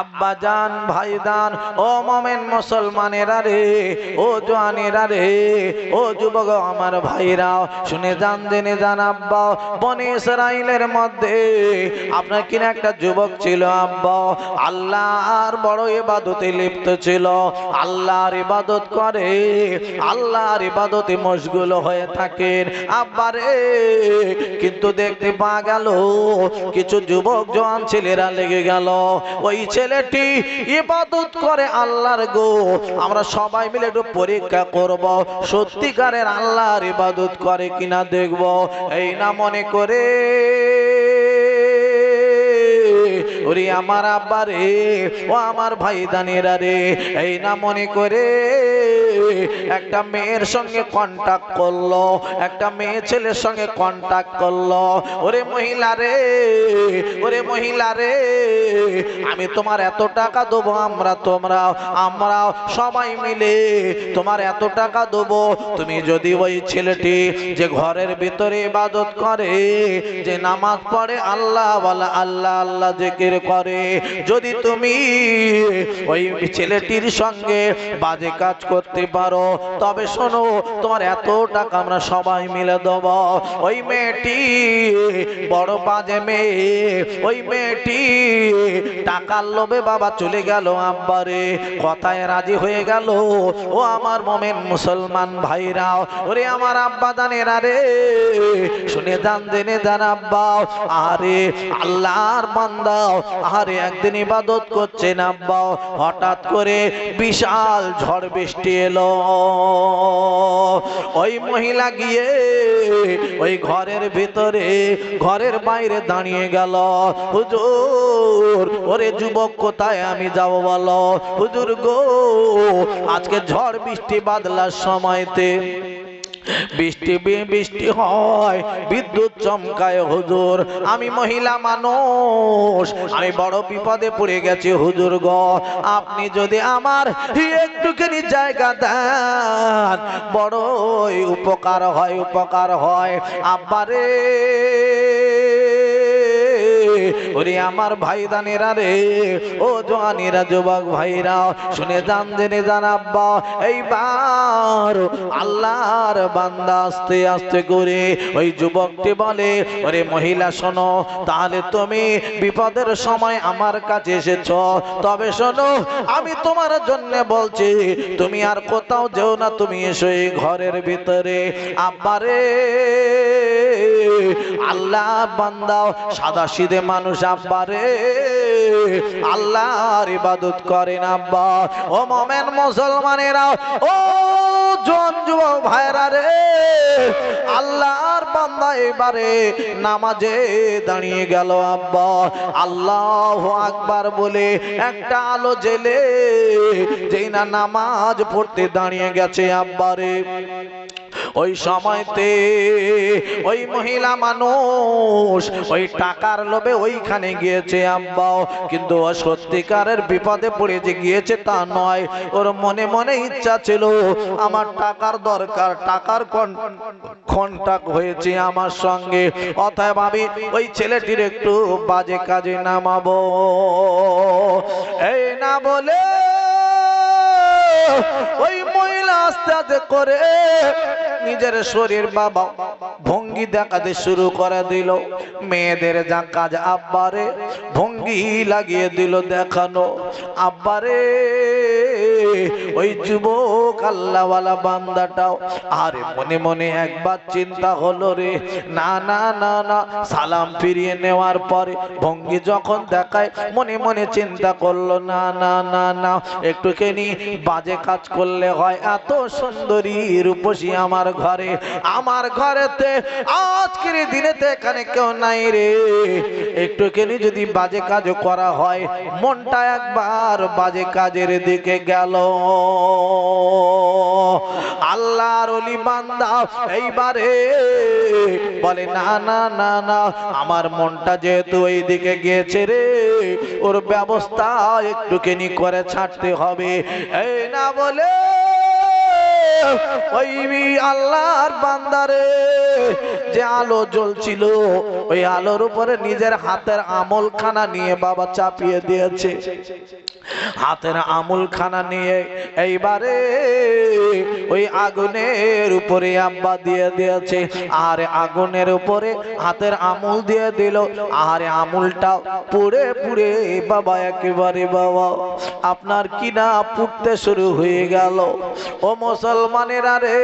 আব্বা জান ভাইদান ও মমেন মুসলমানেরা রে, ও জোয়ানেরা রে, ও যুবক আমার ভাইরা শুনে জান, জেনে জান আব্বা, বনে ইসরাইলের মধ্যে আপনার কিনা একটা যুবক ছিল আব্বা, আল্লাহর বড় ইবাদতে লিপ্ত ছিল, আল্লাহর ইবাদত করে, আল্লাহর ইবাদতে মশগুল হয়ে থাকেন আব্বা রে, কিন্তু দেখতে পাওয়া গেল, কিছু যুবক জওয়ান ছেলেরা লেগে গেল, ওই ছেলেটি ইবাদত করে আল্লাহর গো। আমরা সবাই মিলে একটু পরীক্ষা করব, সত্যিকারের আল্লাহর ইবাদত করে কিনা দেখব। এই না মনে করে ওরে আমার আব্বা রে, ও আমার ভাই দানেরা রে, এই না মনে করে একটা মেয়ের সঙ্গে কন্টাক্ট করল, একটা মেয়ে ছেলের সঙ্গে কন্টাক্ট করল। ওরে মহিলা রে, ওরে মহিলা রে, আমি তোমার এত টাকা দেবো, আমরা তোমরা, আমরা সবাই মিলে তোমার এত টাকা দেবো। তুমি যদি ওই ছেলেটি যে ঘরের ভিতরে ইবাদত করে, যে নামাজ পড়ে আল্লাহ বলা আল্লাহ আল্লাহ জেকের করে। যদি তুমি ওই ছেলেটির সঙ্গে বাজে কাজ করতে পারো, তবে শোনো, তোমার এত টাকা আমরা সবাই মিলে দেব। ওই মেয়েটি বড় বাজে মেয়ে। ওই মেয়েটি টাকার লোভে বাবা চলে গেল আব্বারে। কথায় রাজি হয়ে গেল, ও আমার মোমেন মুসলমান ভাইরা, ওরে আমার আব্বা দানেরা রে। শুনে জান জেনে জান আব্বা। আরে, আল্লাহর বান্দা আরে একদিন ইবাদত করছেন আব্বা। হঠাৎ করে বিশাল ঝড় বৃষ্টি এলো। ওই মহিলা গিয়ে ওই ঘরের ভিতরে, ঘরের বাইরে দাঁড়িয়ে গেল। হুজুর, ওরে যুবক কোথায়? আমি যাব বলো। হুজুর গো, আজকে ঝড় বৃষ্টি বাদলার সময়তে বৃষ্টি বৃষ্টি হয়, বিদ্যুৎ চমকায় হুজুর। আমি মহিলা মানুষ, আমি বড় বিপদে পড়ে গেছি হুজুর গ। আপনি যদি আমার একটুখানি জায়গা দেন, বড়ই উপকার হয় উপকার হয়। আব্বারে ওরে আমার ভাই দানেরা রে, ও জোয়ানেরা, যুবক ভাইরা, শুনে জান, জেনে জান আব্বা, এইবার আল্লাহর বান্দা আস্তে আস্তে করে ওই যুবকটি বলে, ওরে মহিলা, শোনো, তাহলে তুমি বিপদের সময় আমার কাছে এসেছ। তবে শোনো, আমি তোমার জন্য বলছি, তুমি আর কোথাও যেও না, তুমি এসো এই ঘরের ভিতরে। আব্বারে আল্লাহ বান্দা সাদা সিধে মানুষ আব্বারে। আল্লাহর ইবাদত করেন আব্বা। ও মোমেন মুসলমানেরা, ও জন যুবক ভাইরা রে, আল্লাহর বান্দা এবারে নামাজে দাঁড়িয়ে গেল আব্বা। আল্লাহ আকবার বলে, একটা আলো জেলে, যেই না নামাজ পড়তে দাঁড়িয়ে গেছে আব্বারে ওই সময়তে ওই মহিলা মানুষ, ওই টাকার লোভে ওইখানে গিয়েছে আব্বা কিন্তু ও সত্যিকারের বিপদে পড়ে যে গিয়েছে তা নয়। ওর মনে মনে ইচ্ছা ছিল, আমার টাকার দরকার, টাকার কন্টাক্ট হয়েছে আমার সঙ্গে। অতএব আমি ওই ছেলেটির একটু বাজে কাজে নামাবো। এই না বলে ওই মহিলা আস্তে আস্তে করে নিজের শরীর বাবা ভঙ্গি দেখাতে শুরু করে দিল। মেয়েদের যা কাজ আব্বারে ভঙ্গি লাগিয়ে দিল দেখানো। আব্বারে ওই যুবক আল্লাহওয়ালা বান্দাটাও, আরে মনে মনে একবার চিন্তা হলো রে, না না না না, সালাম ফিরিয়ে নেওয়ার পরে ভঙ্গি যখন দেখায়, মনে মনে চিন্তা করল, না না না না, একটুখানি বাজে কাজ করলে হয়, এত সুন্দরী রূপসী আমার ঘরে, আমার ঘরেতে আজকের দিনেতে এখানে কেউ নাই রে। একটু একটুখানি যদি বাজে কাজ করা হয়, মনটা একবার বাজে কাজের দিকে গেল আল্লাহর অলি বান্দা এইবারে বলে, না না না না, আমার মনটা যেহেতু এই গিয়েছে রে, ওর ব্যবস্থা একটুখানি করে ছাড়তে হবে। এই না বলে, ওই আল্লাহর বান্দারে যে আলো জ্বলছিল, ওই আলোর উপরে নিজের হাতের আমল খানা নিয়ে বাবা চাপিয়ে দিয়েছে। হাতের আমুল খানা নিয়ে এইবারে ওই আগুনের উপরে আব্বা দিয়ে দিয়েছে, আর আগুনের উপরে হাতের আমুল দিয়ে দিল, আর আমুলটা পুড়ে পুড়ে বাবা একেবারে বাবা, আপনার কিনা পুড়তে শুরু হয়ে গেল। ও মুসলমানেরা রে,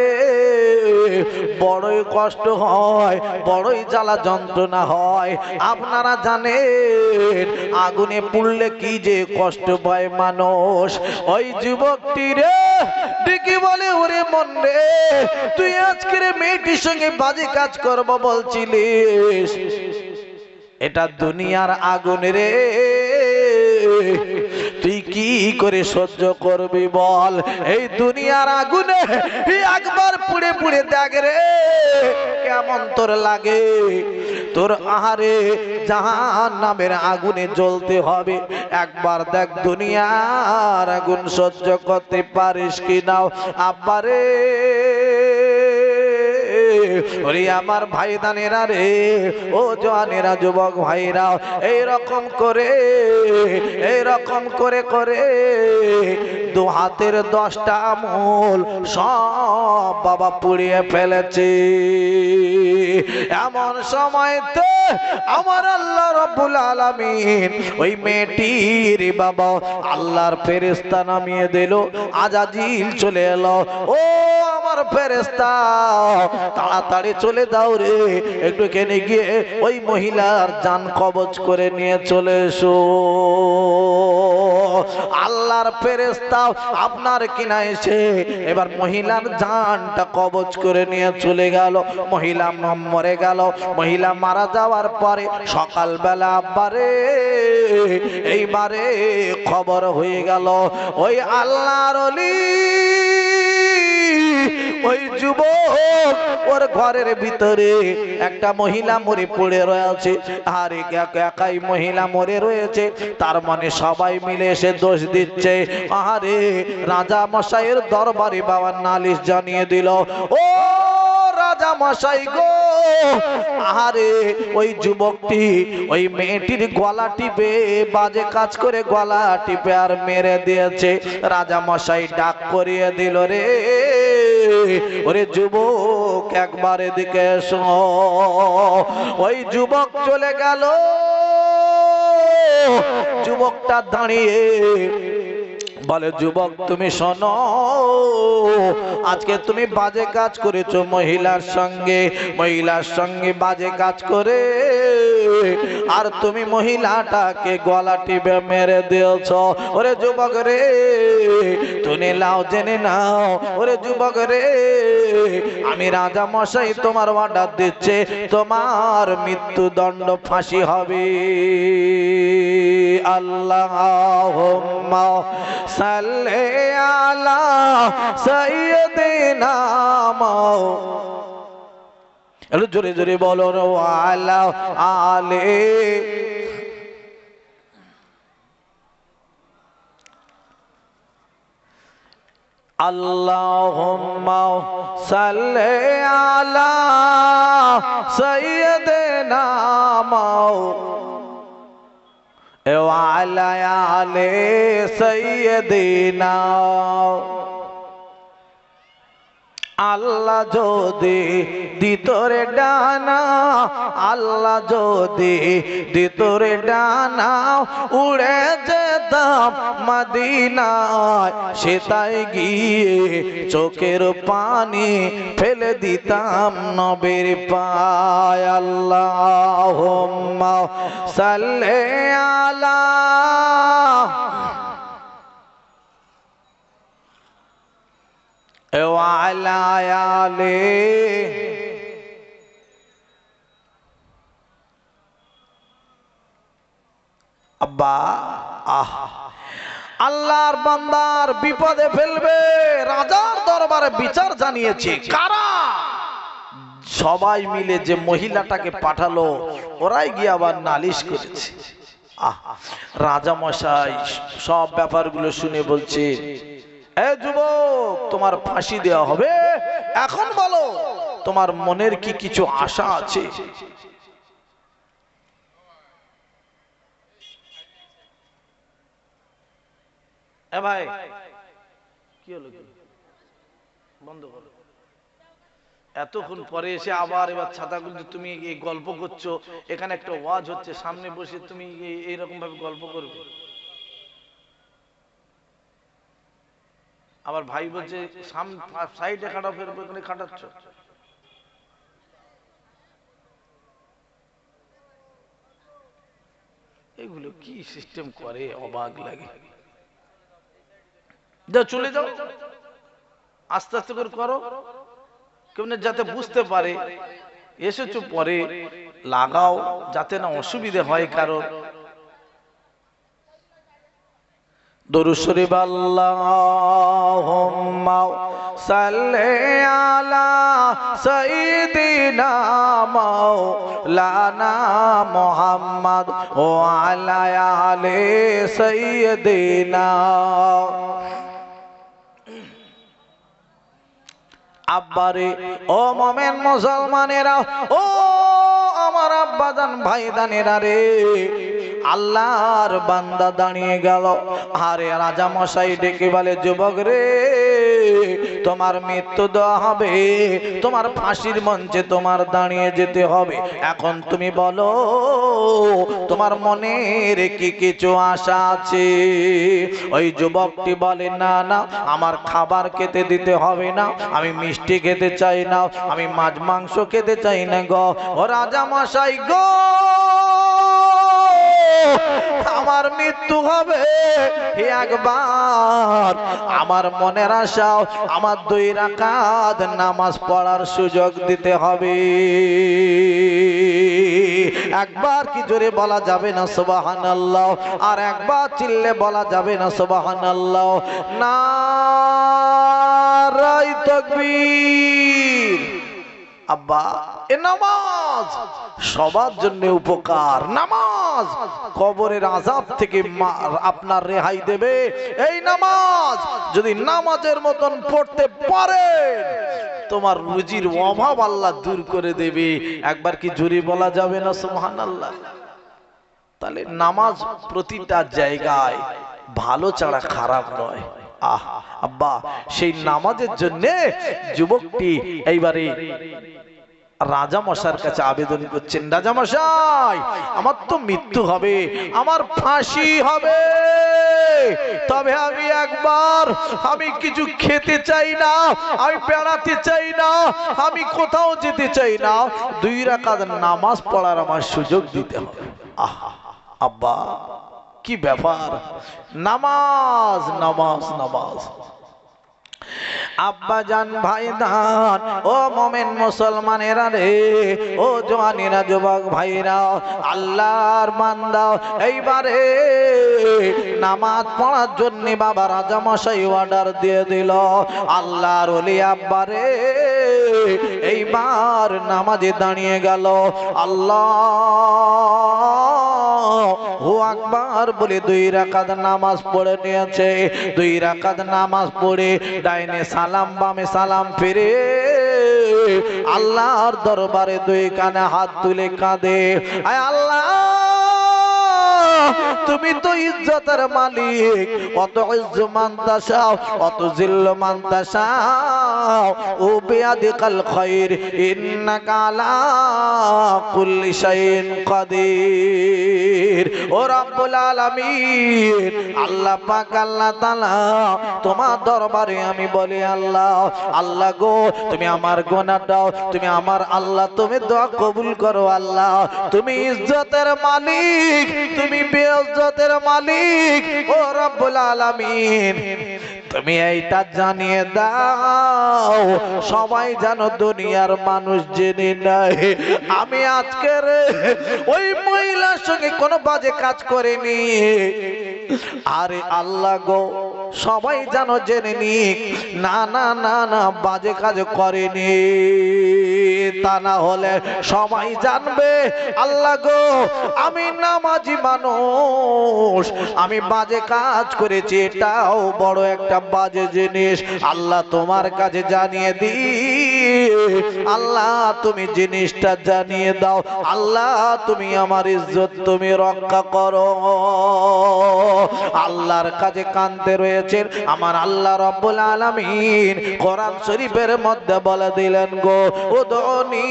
বড়ই কষ্ট হয়, বড়ই জ্বালা যন্ত্রণা হয়। আপনারা জানেন, আগুনে পুড়লে কি যে কষ্ট পায় মানুষ। ওই যুবকটি রে ডেকে বলে, ওরে মন রে, তুই আজকের মেয়েটির সঙ্গে বাজে কাজ করব বলছিলিস। এটা দুনিয়ার আগুন রে। তুই কি করে সহ্য করবি বল? এই দুনিয়ার আগুনে একবার পুড়ে পুড়ে দেখ রে, কেমন তোর লাগে? তোর আহারে জাহান নামের আগুনে জ্বলতে হবে। একবার দেখ দুনিয়ার আগুন সহ্য করতে পারিস কি নাও। আব্বারে ওরে আমার ভাই দানেরা রে, ও জওয়ানেরা যুবক ভাইরা এই রকম করে এই রকম করে করে দু হাতের দশটা আমল সব বাবা পুড়িয়ে ফেলেছে। এমন সময়তে আমার আল্লাহ রব্বুল আলামিন ওই মেয়েটির বাবা আল্লাহর ফেরেস্তা নামিয়ে দিল, আজাজিল চলে এলো। ও আমার ফেরেস্তা তাড়াতাড়ি চলে দাও রে। একটু কেনে গিয়ে ওই মহিলার যান কবজ করে নিয়ে চলে এসো। আল্লাহর ফেরেস্তা আপনার কিনা এসে এবার মহিলার জানটা কবজ করে নিয়ে চলে গেল। মহিলা মরে গেল। মহিলা মারা যাওয়ার পরে সকালবেলা আব্বারে, এইবারে খবর হয়ে গেল, ওই আল্লাহর অলি, ওই যুবক ওর ঘরের ভিতরে একটা মহিলা মরে পড়ে রয়েছে। আর একা একাই মহিলা মরে রয়েছে। তার মানে সবাই মিলে এসে দোষ দিচ্ছে। আহারে, রাজা মশাইয়ের দরবারে বাবার নালিশ জানিয়ে দিল, ও রাজা মশাই গো, আহারে, ওই যুবকটি, ওই মেয়েটির গলা টিপে, বাজে কাজ করে গলা টিপে আর মেরে দিয়েছে। রাজা মশাই ডাক করিয়ে দিল, রে, ওরে যুবক, একবার এদিকে এসো। ওই যুবক চলে গেল। যুবকটা দাঁড়িয়ে বলে, যুবক, তুমি শোনো। আজকে তুমি বাজে কাজ করেছ মহিলার সঙ্গে। মহিলার সঙ্গে বাজে কাজ করে। আর তুমি মহিলাটাকে গলা টিপে মেরে দিয়েছ। ওরে যুবক রে তুমি লাও জেনে নাও। ওরে যুবক রে, আমি রাজা মশাই তোমার অর্ডার দিচ্ছে। তোমার মৃত্যুদণ্ড ফাঁসি হবে। আল্লাহ सल्ले आला सैयदना একটু জোরে জোরে বলো আলা আলে আল্লাহুম্মা সাল্লি আলা সাইয়্যিদিনা মাও آل سيدنا আল্লাহ যদি দিতরে ডানা, আল্লাহ যদি দিতরে ডানা, উড়ে যেতাম মদিনায়। সেটাই গিয়ে চোখের পানি ফেলে দিতাম নবের পায়। আল্লাহ সাল্লে আলা وعلى آله আব্বা আহ আল্লাহর বান্দার বিপদে ফেলবে রাজার দরবারে বিচার জানিয়েছে কারা সবাই মিলে যে মহিলাটাকে পাঠালো ওরাই গিয়ে আবার নালিশ করেছে আহ রাজা মশাই সব ব্যাপারগুলো শুনে বলছে যুবক, তোমার ফাঁসি দেওয়া হবে। এখন বলো, তোমার মনের কি কিছু আশা আছে? ভাই এতক্ষণ পরে এসে আবার এবার ছাতা তুমি এই গল্প করছ, এখানে একটা ওয়াজ হচ্ছে, সামনে বসে তুমি এইরকম ভাবে গল্প করবে। আবার ভাই বলছে সাইডে খাটা ফেরবো এখানে খাটাচ্ছ। এগুলো কি সিস্টেম করে? অবাক লাগে। চলে যাও। আস্তে আস্তে করে করো। কেউ না যাতে বুঝতে পারে। এসেছ পরে। লাগাও যাতে না অসুবিধে হয় কারণ দরুদ শরীফ, আল্লাহুম্মা সাল্লি আলা সাইয়্যিদিনা মাওলানা মুহাম্মদ ওয়া আলা আলি সাইয়্যিদিনা। আব্বারে, ও মোমেন মুসলমানেরা, ও আমার আব্বাজান ভাইদানেরা রে। আল্লাহর বান্দা দাঁড়িয়ে গেল। আরে রাজা মশাই ডেকে বলে, যুবক রে, তোমার মৃত্যু দেওয়া হবে। তোমার ফাঁসির মঞ্চে তোমার দাঁড়িয়ে যেতে হবে। এখন তুমি বলো, তোমার মনের কি কিছু আশা আছে? ওই যুবকটি বলে, না না, আমার খাবার খেতে দিতে হবে না। আমি মিষ্টি খেতে চাই না। আমি মাছ মাংস খেতে চাই না গো। ও রাজা মশাই গো আমার মৃত্যু হবে। একবার আমার মনের আশাও আমার দুই রাকাত নামাজ পড়ার সুযোগ দিতে হবে। একবার কি জোরে বলা যাবে না সুবাহান আর একবার চিল্লে বলা যাবে না সুবাহান না রাই আব্বা, এ নামাজ সবার জন্য উপকার। নামাজ। কবরের আজাব থেকে আপনার রেহাই দেবে। এই নামাজ যদি নামাজের মতন পড়তে পারে তোমার রুজির অভাব আল্লাহ দূর করে দেবে। একবার কি জুরি বলা যাবে না? সুবহান আল্লাহ তাহলে নামাজ প্রতিটা জায়গায় ভালো ছাড়া খারাপ নয়। আহ, আব্বা, সেই নামাজের জন্যে যুবকটি এইবারে রাজা মশার কাছে আবেদন করছেন, রাজা মশাই, আমার তো মৃত্যু হবে, আমার ফাঁসি হবে। তবে আমি একবার, আমি কিছু খেতে চাই না, আমি বেড়াতে চাই না, আমি কোথাও যেতে চাই না। দুই রাকাত নামাজ পড়ার আমার সুযোগ দিতে হবে। আহ, আব্বা, কি ব্যাপার? নামাজ নামাজ নামাজ। আব্বা জান ভাই দান ও মোমেন মুসলমানেরা রে, ও জওয়ানেরা যুবক ভাইরা, আল্লাহর বান্দা, এইবারে নামাজ পড়ার জন্য বাবা রাজা মশাই অর্ডার দিয়ে দিল। আল্লাহর ওলি আব্বারে, এইবার নামাজে দাঁড়িয়ে গেল। আল্লাহ ও আকবার বলে দুই রাকাত নামাজ পড়ে নিয়েছে। দুই রাকাত নামাজ পড়ে ডাইনে সালাম, বামে সালাম ফিরে। আল্লাহর দরবারে দুই কানে হাত তুলে কাঁদে। আয় আল্লাহ! তুমি তো ইজ্জতের মালিক। অত ইজ্জ মানতাসাও অত জিল্ল মানতাসাও ও বিয়াদিকাল খাইর ইন্নাকা আলা কুল্লি শাইইন কাদির। ও রব্বুল আলামিন, আল্লাহ পাক, আল্লাহ তাআলা তোমার দরবারে আমি বলি, আল্লাহ আল্লাহ গো, তুমি আমার গোনা দাও, তুমি আমার আল্লাহ, তুমি দোয়া কবুল করো, আল্লাহ। তুমি ইজ্জতের মালিক, তুমি বেইজ্জতের মালিক ও রব্বুল আলামিন। তুমি এইটা জানিয়ে দাও। সবাই যেন দুনিয়ার মানুষ জেনে নাই আমি আজকের ওই মহিলার সঙ্গে কোনো বাজে কাজ করিনি। আরে আল্লাহ গো, সবাই যেন জেনে নিক। না না না না, বাজে কাজ করেনি। তা না হলে সবাই জানবে, আল্লাহ গো, আমি নামাজি মানুষ। আমি বাজে কাজ করেছি, এটাও বড় একটা বাজে জিনিস আল্লাহ তোমার কাছে জানিয়ে দি আল্লাহ, তুমি জিনিসটা জানিয়ে দাও। আল্লাহ, তুমি আমার ইজ্জত তুমি রক্ষা করো। আল্লাহর কাছে কানতে রয়েছেন। আমার আল্লাহ রব্বুল আলামিন কোরআন শরীফের মধ্যে বলে দিলেন গো ও উদনি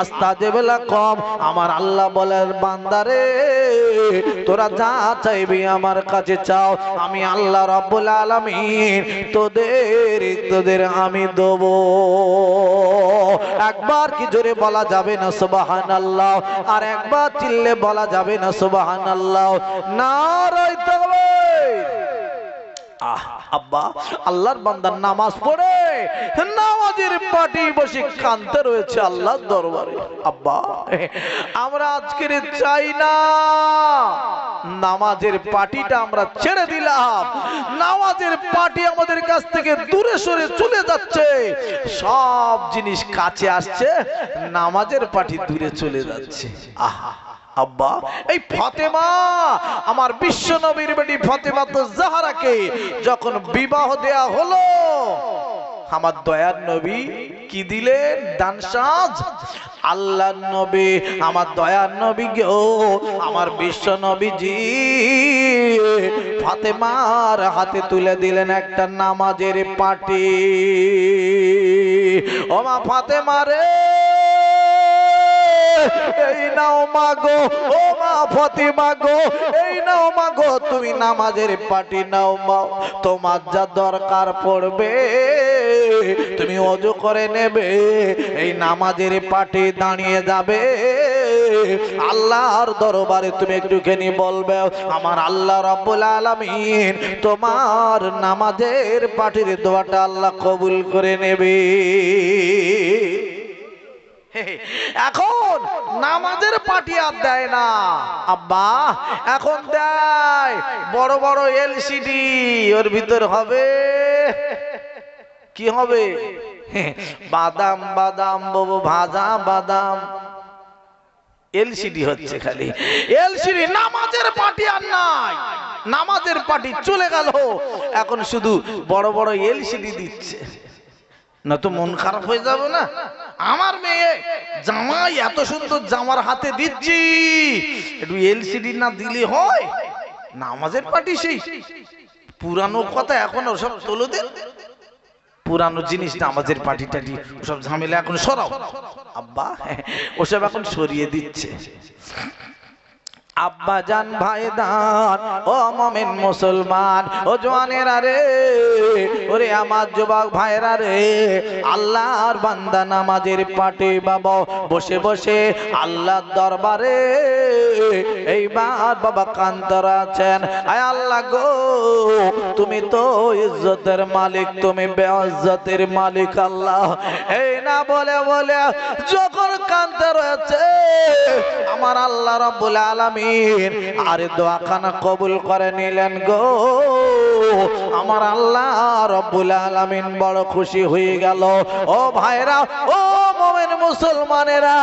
আস্তা যেবেলা কম। আমার আল্লাহ বলেন, বান্দারে, তোরা যা চাইবি আমার কাছে চাও। আমি আল্লাহ রব্বুল আলামিন তোদের তোদের আমি দেবো। একবার কি জোরে বলা যাবে না সুবাহান আল্লাহ আর একবার চিল্লে বলা যাবে না সুবাহান আল্লাহ নারাই আব্বা, আল্লাহর বান্দার নামাজ পড়ে নামাজের পাটি বসে কানতে রয়েছে আল্লাহর দরবারে। আব্বা, আমরা আজকের চাই না। নামাজের পাটিটা আমরা ছেড়ে দিলাম। নামাজের পাটি আমাদের কাছ থেকে দূরে সরে চলে যাচ্ছে। সব জিনিস কাছে আসছে, নামাজের পাটি দূরে চলে যাচ্ছে। আহা আব্বা এই ফতেমা, আমার বিশ্ব নবীর বেটি ফতেমা তো জাহারাকে যখন বিবাহ দেয়া হলো, আমার দয়ার নবী কি দিলেন? দান সাজ। আল্লাহ নবী, আমার দয়ার নবী গো, আমার বিশ্ব নবীজি, ফাতেমার হাতে তুলে দিলেন একটা নামাজের পাটি। ও মা ফাতেমা এই নাও মাগো ও মা ফতিমা গো, এই নাও মাগো তুমি নামাজের পাটি নাও মাও তোমার যা দরকার পড়বে, তুমি অজু করে নেবে, এই নামাজের পাটি দাঁড়িয়ে যাবে। আল্লাহর দরবারে তুমি একটুখানি বলবে, আমার আল্লাহ রাব্বুল আলামিন, তোমার নামাজের পাটির দোয়াটা আল্লাহ কবুল করে নেবে। এখন নামাজের পাটি আর দেয় না। আব্বা, এখন দেয়। বড় বড় এলসিডি ওর ভিতর হবে। কি হবে? বাদাম বাদাম, বাবু, ভাজা, বাদাম। এলসিডি হচ্ছে খালি। এলসিডি নামাজের পাটি আর নাই। নামাজের পাটি চলে গেল। এখন শুধু বড় বড় এলসিডি দিচ্ছে। না তো মন খারাপ হয়ে যাবে না। আমার মেয়ে জামাই এত সুন্দর জামার হাতে দিচ্ছি। একটু এলসিডি না দিলে হয়, নামাজের পাটি সেই। পুরানো কথা এখন ওসব তোলো দেন পুরানো জিনিস নামাজের পাটি টাটি ওসব ঝামেলা এখন সরাও। আব্বা, ওসব এখন সরিয়ে দিচ্ছে। আব্বা জান ভাই দান ও মমিন মুসলমান, ও জওয়ানেরা রে, ওরে আমার যুবক ভাইরা রে, আল্লাহর বান্দা নামাজের পাটে বাবা, বসে বসে আল্লাহর দরবারে, এইবার বাবা কান্তর আছেন, আয় আল্লাহ গো, তুমি তো ইজ্জতের মালিক, তুমি বেইজ্জতের মালিক আল্লাহ, এই না বলে বলে যখন রয়েছে। আমার আল্লাহ রব্বুল আলামিন আরে দোয়াখানা কবুল করে নিলেন গো। আমার আল্লাহ রব্বুল আলামিন বড় খুশি হয়ে গেল। ও ভাইরা, ও মোমেন মুসলমানেরা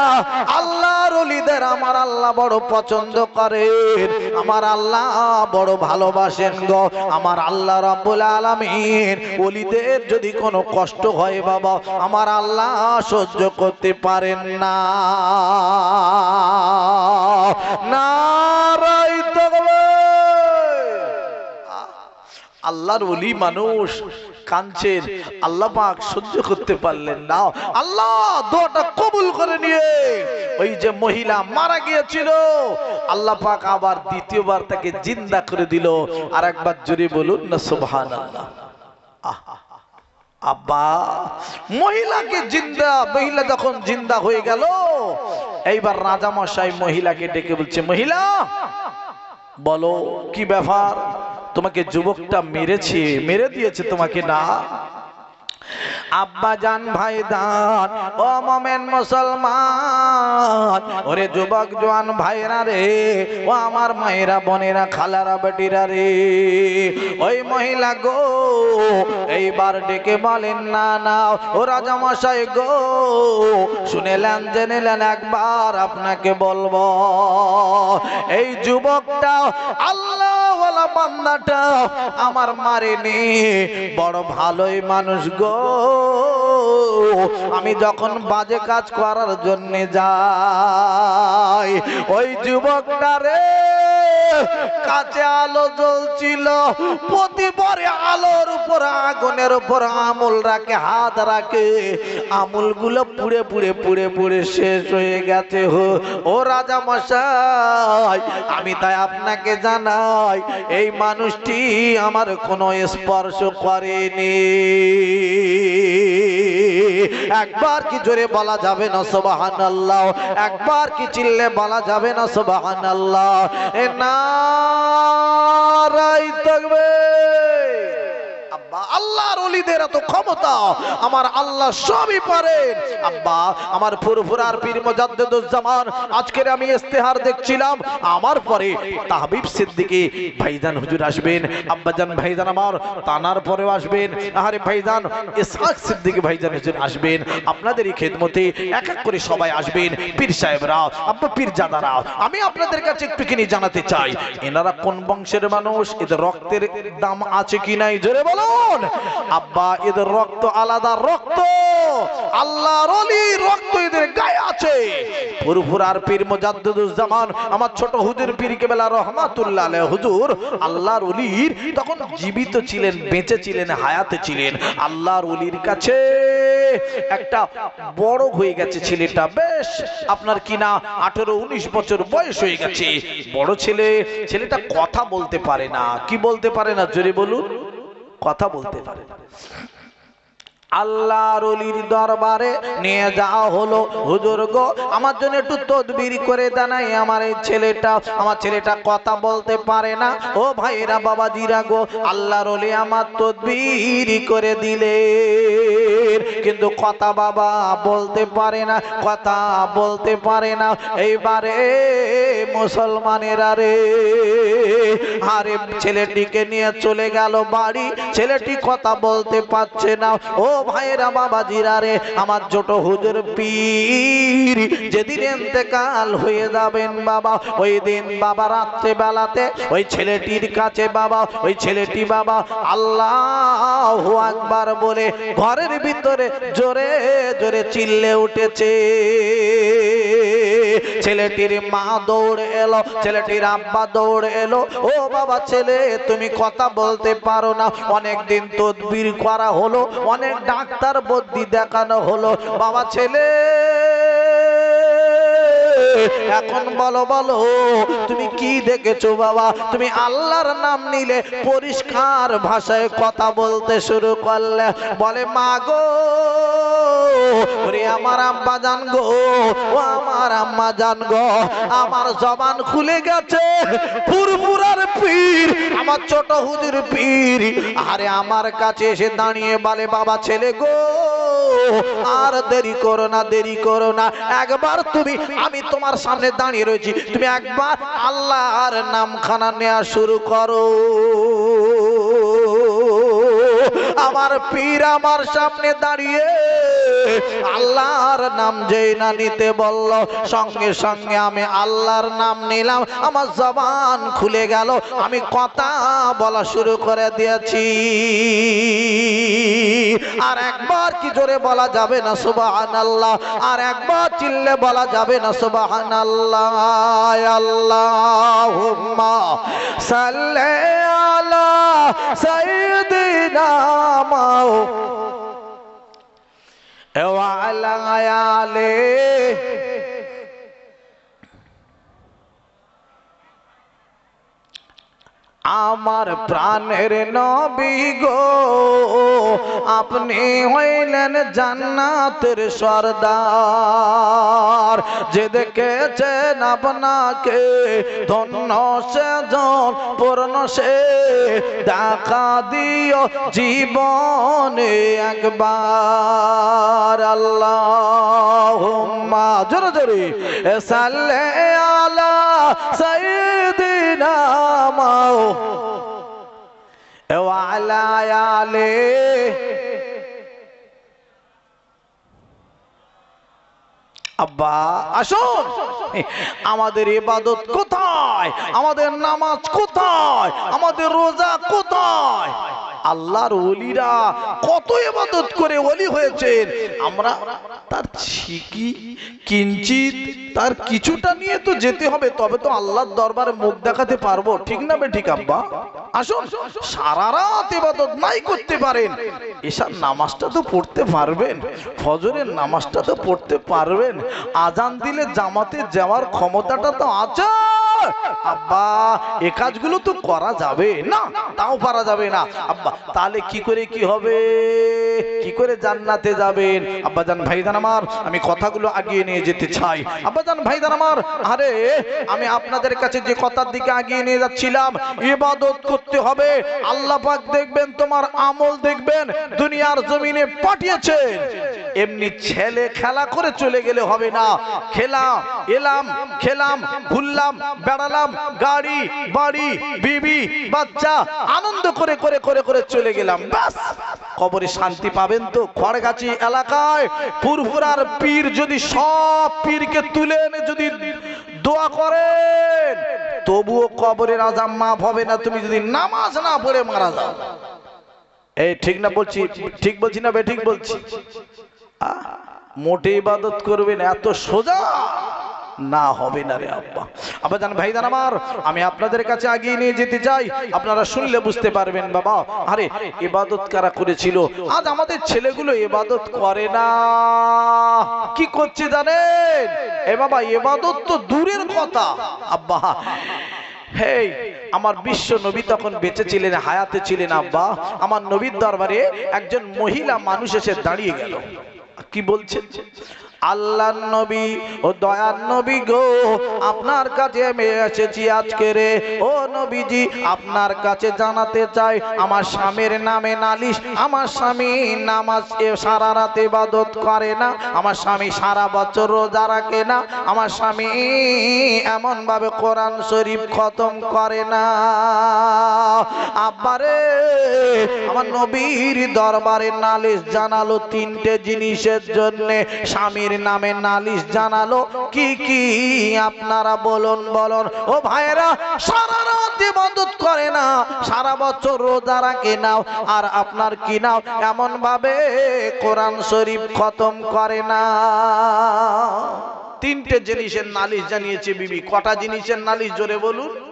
আল্লাহর ওলিদের আমার আল্লাহ বড় পছন্দ করেন। আমার আল্লাহ বড় ভালোবাসেন গো। আমার আল্লাহ রব্বুল আলামিন। ওলিদের যদি কোনো কষ্ট হয় বাবা, আমার আল্লাহ সহ্য করতে পারেন না। আল্লাহর অলি মানুষ। কাঞ্চের আল্লাহ পাক সহ্য করতে পারলেন না। আল্লাহ দোয়াটা কবুল করে নিয়ে ওই যে মহিলা মারা গিয়েছিল, আল্লাহ পাক আবার দ্বিতীয়বার তাকে জিন্দা করে দিল। আর একবার জোরে বলুন না, সুবহানাল্লাহ। আহ, আব্বা, মহিলাকে জিন্দা, মহিলা যখন জিন্দা হয়ে গেল, এইবার রাজা মশাই মহিলাকে ডেকে বলছে, মহিলা, বলো কি ব্যাপার? তোমাকে যুবকটা মেরেছে মেরে দিয়েছে তোমাকে না? আব্বা জান ভাই দান ও মোমেন মুসলমান। ওরে যুবক জোয়ান ভাইরা রে ও আমার মায়েরা বোনেরা খালারা বেটিরা রে। ওই মহিলা গো এইবার ডেকে বলেন না না ও রাজা মশাই গো শুনেলেন জেনেলেন একবার আপনাকে বলব। এই যুবকটা আল্লাহ বান্দাটা আমার মারেনি। বড় ভালোই মানুষ গো। আমি যখন বাজে কাজ করার জন্য যাই, ওই যুবকটা রে কাছে আলো জ্বলছিল প্রতিবারে আলোর উপর, আগুনের উপর আমুল রাখে, হাত রাখে। আমুলগুলো পুড়ে পুড়ে পুড়ে পুড়ে শেষ হয়ে গেছে। হো, ও রাজা মশাই, আমি তাই আপনাকে জানাই, এই মানুষটি আমার কোনো স্পর্শ করেনি। একবার কি জোরে বলা যাবে না সোবাহান আল্লাহ একবার কি চিল্লে বলা যাবে না সোবাহান আল্লাহ এ নারাই থাকবে আব্বা আল্লাহর অলিদের এত ক্ষমতা, আমার আল্লাহ সবই পারেন। আব্বা, আমার ফুরফুরার পীর মুজাদ্দিদুজ্জামান আজকের আমি ইস্তেহার দেখছিলাম, আমার পরে তাহবিব সিদ্দিকী ভাইজান হুজুর আসবেন, আব্বাজান ভাইজান আমার, তানার পরেও আসবেন, আহারে ভাইজান, ইসহাক সিদ্দিকী ভাইজান হুজুর আসবেন আপনাদের এই খেদমতে এক এক করে সবাই আসবেন, পীর সাহেবরা, আব্বা পীর জাদারা, আমি আপনাদের কাছে একটুখানি জানাতে চাই, এনারা কোন বংশের মানুষ, এদের রক্তের দাম আছে কি নাই, জোরে বলুন। আব্বা, এদের রক্ত আলাদা রক্ত। আল্লাহর অলি রক্ত এদের গায়ে আছে। ফুরফুরার পীর মুজাদ্দিদুজ্জামান আমার ছোট পীর কেবলা অলির তখন জীবিত ছিলেন, বেঁচে ছিলেন, হায়াতে ছিলেন। অলির কাছে একটা বড় হয়ে গেছে ছেলেটা। বেশ, আপনার কিনা আঠেরো, উনিশ বছর বয়স হয়ে গেছে। বড় ছেলে, ছেলেটা কথা বলতে পারে না। কি বলতে পারে না? জোরে বলুন। কথা বলতে পারে। আল্লাহর অলির দরবারে নিয়ে যাওয়া হলো। হুজুর গো, আমার জন্য একটু তদবির করে জানাই আমার এই ছেলেটা। আমার ছেলেটা কথা বলতে পারে না। ও ভাইরা, বাবাজিরা গো, আল্লাহর অলি আমার তদবির করে দিলে কিন্তু কথা বাবা বলতে পারে না, কথা বলতে পারে না। এইবারে মুসলমানেরা রে, আরে ছেলেটিকে নিয়ে চলে গেল বাড়ি। ছেলেটি কথা বলতে পারছে না। ও ভাইরা বাবাজিরা রে, আমার ছোট হুজুর পীর যেদিন এতেকাল হয়ে যাবেন বাবা, ওই দিন বাবা রাত্রে বেলাতে ওই ছেলেটির কাছে বাবা, ওই ছেলেটি বাবা আল্লাহ আকবার বলে ঘরের ভিতরে জোরে জোরে চিল্লে উঠেছে। ছেলেটির মা দৌড় এলো, ছেলেটির আব্বা দৌড় এলো। ও বাবা ছেলে, তুমি কথা বলতে পারো না। অনেক দিন তদবির করা হলো, অনেক ডাক্তার বদ্যি দেখানো হলো। বাবা ছেলে, এখন বলো বলো, তুমি কি দেখেছ বাবা? তুমি আল্লাহর নাম নিলে পরিষ্কার ভাষায় কথা বলতে শুরু করলে। বলে, মা গো ওরে আমার আব্বা জান গো, ও আমার আম্মা জান গো, আমার জবান খুলে গেছে, ফুরফুরার পীর, আমার ছোট হুজুর পীর। আরে আমার কাছে এসে দাঁড়িয়ে বলে, বাবা ছেলে গো, আর দেরি করো না, দেরি করো না। একবার তুমি, আমি তোমার সামনে দাঁড়িয়ে রয়েছি, তুমি একবার আল্লাহর নামখানা নেওয়া শুরু করো। আমার পীর আমার সামনে দাঁড়িয়ে আল্লাহর নাম যেই না নিতে বলল, সঙ্গে সঙ্গে আমি আল্লাহর নাম নিলাম। আমার জবান খুলে গেল, আমি কথা বলা শুরু করে দিয়েছি। আর একবার কি জোরে বলা যাবে না সুবাহান আল্লাহ আর একবার চিল্লে বলা যাবে না সুবাহান আল্লাহ আল্লাহ সাল্লে আলা সাইয়্যিদিনা মাও وعلى عيالي আমার প্রাণের নবী গো, আপনি হইলেন জান্নাতের সর্দার। যে দেখেছেন আপনাকে, ধন্য সে জন, পূর্ণ সে, দেখা দিও জীবনে একবার। আল্লাহ জোরে জোরে, সাল্লে আলা সাইয়্যিদিনা আব্বা আসুন। আমাদের ইবাদত কোথায়? আমাদের নামাজ কোথায়? আমাদের রোজা কোথায়? আল্লাহর ওলিরা কত ইবাদত করে ওলি হয়েছেন। আমরা তার ছিকি, কিঞ্চিত, তার কিছুটা নিয়ে তো যেতে হবে, তবে তো আল্লাহর দরবারে মুখ দেখাতে পারব। ঠিক না বে ঠিক আব্বা? আসুন, সারা রাত ইবাদত নাই করতে পারেন। এসার নামাজটা তো পড়তে পারবেন, ফজরের নামাজটা তো পড়তে পারবেন। আজান দিলে জামাতে যাওয়ার ক্ষমতাটা তো আছে আমি কথাগুলো আগিয়ে নিয়ে যেতে চাই। আব্বা জান ভাইদান আমার, আরে, আমি আপনাদের কাছে যে কথার দিকে আগিয়ে নিয়ে যাচ্ছিলাম, ইবাদত করতে হবে। আল্লাহ পাক দেখবেন, তোমার আমল দেখবেন, দুনিয়ার জমিনে পাঠিয়েছেন এমনি ছেলে খেলা করে চলে গেলে হবে না। খেলা, এলাম, খেলাম, ঘুরলাম বেড়ালাম, গাড়ি, বাড়ি, বিবি, বাচ্চা, আনন্দ করে করে করে করে চলে গেলাম। ব্যাস, কবরে শান্তি পাবেন তো। খড়গাছি এলাকায় ফুরফুরার পীর যদি সব পীরকে তুলে এনে যদি দোয়া করেন, তবুও কবরের আজাম মাফ হবে না। তুমি যদি নামাজ না পড়ে মারা যাও। এই ঠিক না বলছি, ঠিক বলছি না বে, ঠিক বলছি। মোটে ইবাদত করবেন, এত সোজা। না হবে না রে আব্বা। আব্বা জান ভাইদান আমার, আমি আপনাদের কাছে আগিয়ে নিয়ে যেতে চাই। আপনারা শুনলে বুঝতে পারবেন, বাবা। আরে, ইবাদত কারা করেছিল? আজ আমাদের ছেলেগুলো ইবাদত করে না। কি করছে জানেন? এ বাবা, ইবাদত তো দূরের কথা। আব্বা, হেই, আমার বিশ্ব নবী তখন বেঁচে ছিলেন, হায়াতে ছিলেন, আব্বা। আমার নবীর দরবারে একজন মহিলা মানুষ এসে দাঁড়িয়ে গেল। কি বলছেন? আল্লাহ নবী ও দয়ার নবী গো, আপনার কাছে আমি এসেছি আজকে রে। ও নবীজি, আপনার কাছে জানাতে চাই, আমার স্বামীর নামে নালিশ, আমার স্বামী নামাজ সারা রাত ইবাদত করে না, আমার স্বামী সারা বছর রোজা রাখে না, আমার স্বামী এমন ভাবে কোরআন শরীফ খতম করে না। আব্বারে আমার নবীর দরবারে নালিশ জানালো তিনটে জিনিসের জন্য, স্বামীর নামে নালিশ জানালো। কি কি আপনারা বলুন বলুন। ও ভাইরা সারা রাত ইবাদত করে না, সারা বছর রোজা রাখে নাও আর আপনার কি নাও এমন ভাবে কোরআন শরীফ খতম করে না। তিনটে জিনিসের নালিশ জানিয়েছে বিবি। কটা জিনিসের নালিশ? জোরে বলুন।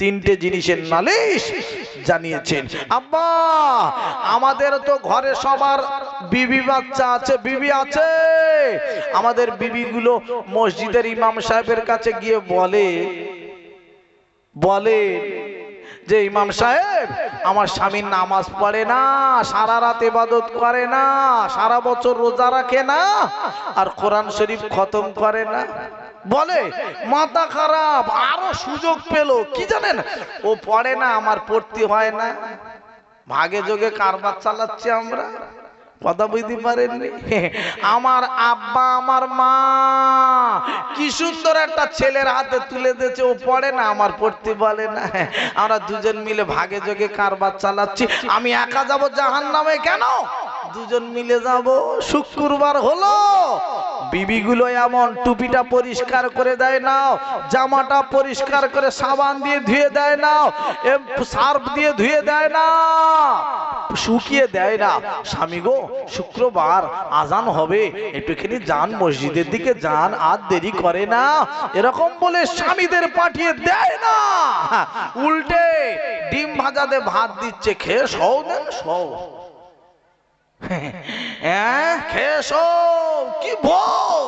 তিনটে জিনিসের নালিশ জানিয়েছেন। আব্বা, আমাদের তো ঘরে সবার বিবি বাচ্চা আছে, বিবি আছে। আমাদের বিবিগুলো মসজিদের ইমাম সাহেবের কাছে গিয়ে বলে বলে যে, ইমাম সাহেব, আমার স্বামীর নামাজ পড়ে না, সারা রাত ইবাদত করে না, সারা বছর রোজা রাখে না, আর কোরআন শরীফ খতম করে না। বলে, মাথা খারাপ, আরও সুযোগ পেল। কি জানেন? ও পড়ে না, আমার পড়তে হয় না। ভাগে যোগে কারবার চালাচ্ছি আমরা। কথা বুঝতে পারেননি? আমার আব্বা, আমার মা, কি সুন্দর একটা ছেলের হাতে তুলে দিয়েছে। ও পড়ে না, আমার পড়তে বলে না। আমরা দুজন মিলে ভাগে যোগে কারবার চালাচ্ছি। আমি একা যাব জাহান নামে কেন? দুজন মিলে যাব। শুক্রবার হলো। বিবিগুলো এমন টুপিটা পরিষ্কার করে দেয় না জামাটা পরিষ্কার করে সাবান দিয়ে ধুয়ে দেয় না সার্ফ দিয়ে ধুয়ে দেয় না, শুকিয়ে দেয় না। স্বামী গো, শুক্রবার আজান হবে, একটুখানি যান, মসজিদের দিকে যান, আর দেরি করে না। এরকম বলে স্বামীদের পাঠিয়ে দেয় না। উল্টে ডিম ভাজাতে ভাত দিচ্ছে, খেয়ে সৌ দেন সৌ হ্যাঁ? খেয়ে সৌ কি বউ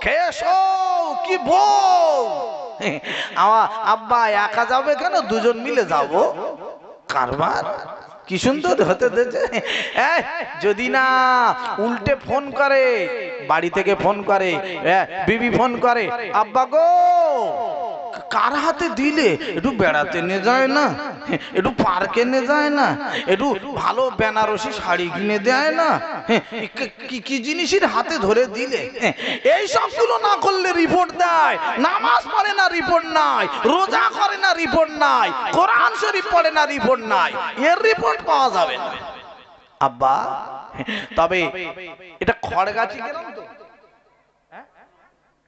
খেয়ে কি বউ আমার আব্বা একা যাবে কেন? দুজন মিলে যাব। কারবার? কি সুন্দর হতে এই, যদি না উল্টে ফোন করে বাড়ি থেকে ফোন করে বিবি ফোন করে আব্বা গো! কার হাতে দিলে? একটু বেড়াতে নিয়ে যায় না। একটু পার্কে নিয়ে যায় না। একটু ভালো বেনারসি শাড়ি কিনে দেয় না। কি- কি জিনিসের হাতে ধরে দিলে? এই সবগুলো না করলে রিপোর্ট দেয়। নামাজ পড়ে না রিপোর্ট নাই। রোজা করে না রিপোর্ট নাই। কোরআন শরীফ পড়ে না রিপোর্ট নাই। এর রিপোর্ট পাওয়া যাবে আব্বা, তবে এটা খড়গাছি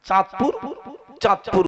চাঁদপুর চাঁদপুর।